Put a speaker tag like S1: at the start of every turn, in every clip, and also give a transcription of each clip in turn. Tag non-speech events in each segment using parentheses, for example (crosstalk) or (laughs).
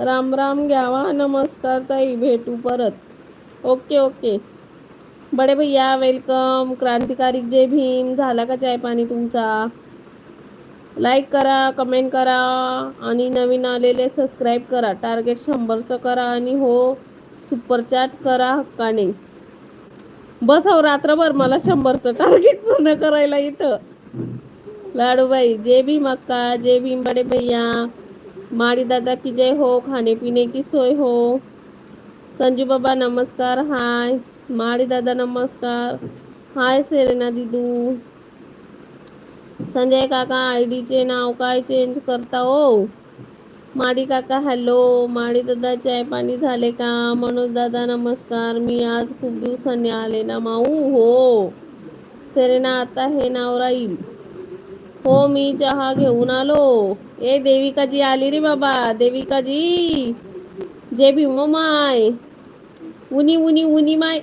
S1: राम राम घ्यावा नमस्कार ताई भेटू परत. Okay okay. बडे भैया वेलकम. क्रांतिकारी जय भीम. झाला का चाय पाणी तुमचा? लाईक करा कमेंट करा आणि नवीन आलेले सबस्क्राईब करा. टार्गेट शंभरचं करा आणि हो सुपरचॅट करा हक्काने. बस हो रात्रभर मला शंभरचं टार्गेट पूर्ण करायला इथं. लाडूबाई जय भीम अक्का जय भीम बडे भैया. माड़ी दादा की जय हो खाने पीने की सोय हो। संजू बाबा नमस्कार हाय। माड़ी दादा नमस्कार। हाय सेरेना दिदू। संजय काका आयडीचे नाव काय चेंज करता हो? माडी काका हॅलो माडी दादा चाय पाणी झाले का? मनोज दादा नमस्कार. मी आज खूप दिवसांनी आले ना माऊ हो. सेरेना आता हे नाव राहील हो मी चहा घेऊन आलो. ए देविकाजी आली रे बाबा. देविकाजी. जे भीम माय. उनी उनी उनी माय.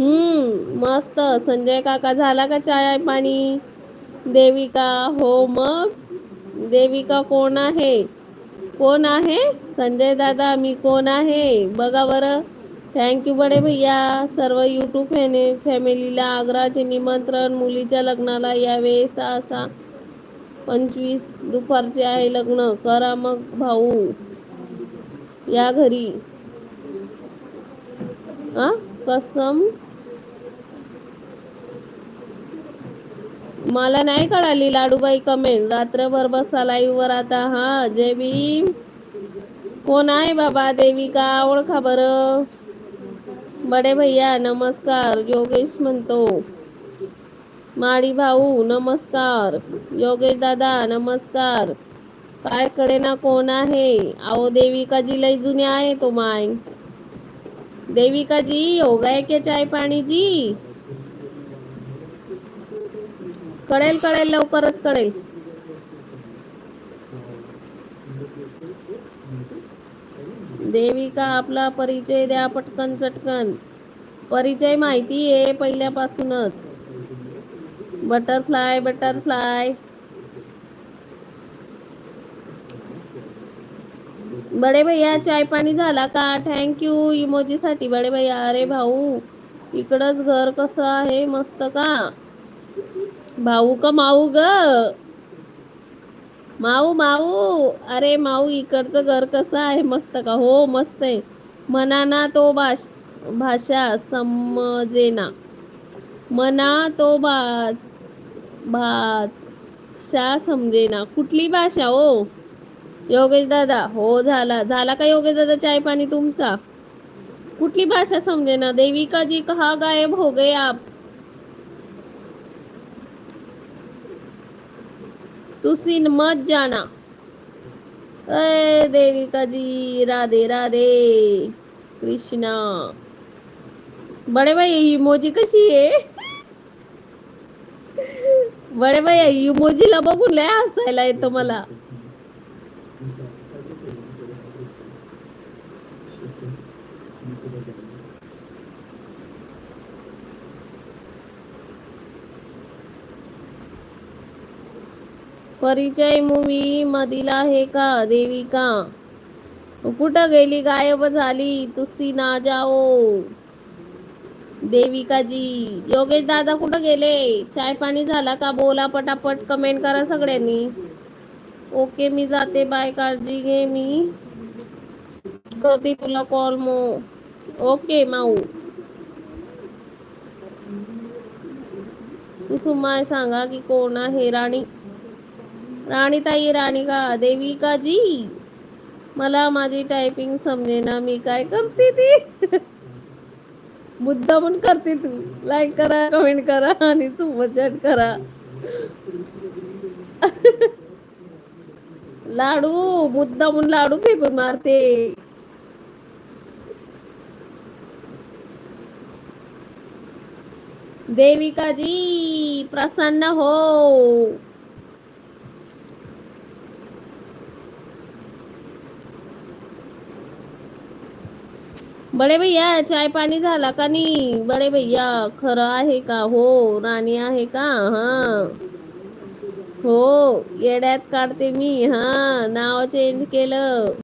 S1: हम्म मस्त. संजय काका झाला का चाय पाणी? देविका हो मग? देविका कोण आहे? कोण आहे? संजय दादा मी कोण आहे? बघा बरं. थँक्यू बडे भैया. सर्व यूट्यूब फॅने फॅमिलीला आग्राचे निमंत्रण. मुलीच्या लग्नाला यावे सहा सहा पंचवीस दुपारचे आहे लग्न. करा मग भाऊ. या घरी. आ? कसम? मला नाही कळाली लाडूबाई कमेंट रात्रभर बसा लाईव्ह वर आता. हा जय भीम. कोण आहे बाबा? देविका ओळखा बरं. बडे भैया नमस्कार. योगेश म्हणतो. माडी भाऊ नमस्कार. योगेश दादा नमस्कार. काय कडे ना कोण आहे? आओ देविकाजी लय जुने आहे तो माय. देविकाजी हो गए चाय पाणी जी? कळेल कळेल लवकरच कळेल. देविका आपला परिचय द्या पटकन चटकन. परिचय माहिती आहे पहिल्यापासूनच. बटरफ्लाय बटरफ्लाय बडे भैया चाय पाणी झाला का? थँक्यू इमोजीसाठी बडे भैया अरे भाऊ इकडंच घर कसं आहे? मस्त का? भाऊ का माऊ ग? माऊ माऊ. अरे माऊ इकडचं घर कसं आहे? मस्त का? हो मस्त आहे. म्हणा ना तो बाश भाषा समजेना. मना तो बा भाषा समजेना. कुठली भाषा ओ योगेश दादा हो झाला. झाला का योगेश दादा चाय पाणी तुमचा? कुठली भाषा समजेना? देविका जी कहा गायब हो गए आप? तुसी मत जाना. अय देविका जी राधे राधे. कृष्णा. बडे भाई इमोजी कशी आहे? बडे भाई इमोजीला बघून लय हसायला येतो मला. परिचय मूवी मधील आहे का देविका? कुठं गेली गायब झाली तुसी ना जाओ. देविका जी योगेश दादा कुठं गेले? चाय पाणी झाला का? बोला पटापट कमेंट करा सगळ्यांनी. ओके मी जाते. बाय काळजी घे मी. करते तुला कॉल मो. ओके माऊ. कुसुमाय सांगा की कोण आहे राणी? राणीताई राणी का देविका जी. मला माझी टायपिंग समजेना मी काय करते ती? (laughs) मुद्दा पण करते तू. लाईक करा कमेंट करा आणि तू चॅट करा. लाडू मुद्दा म्हणून लाडू फेकून मारते. देविकाजी प्रसन्न हो. बडे भैया चाय पाणी झाला का नाही बडे भैया खरं आहे का? हो राणी आहे का? हा. हो येड्यात काढते मी. हा नाव चेंज केलं.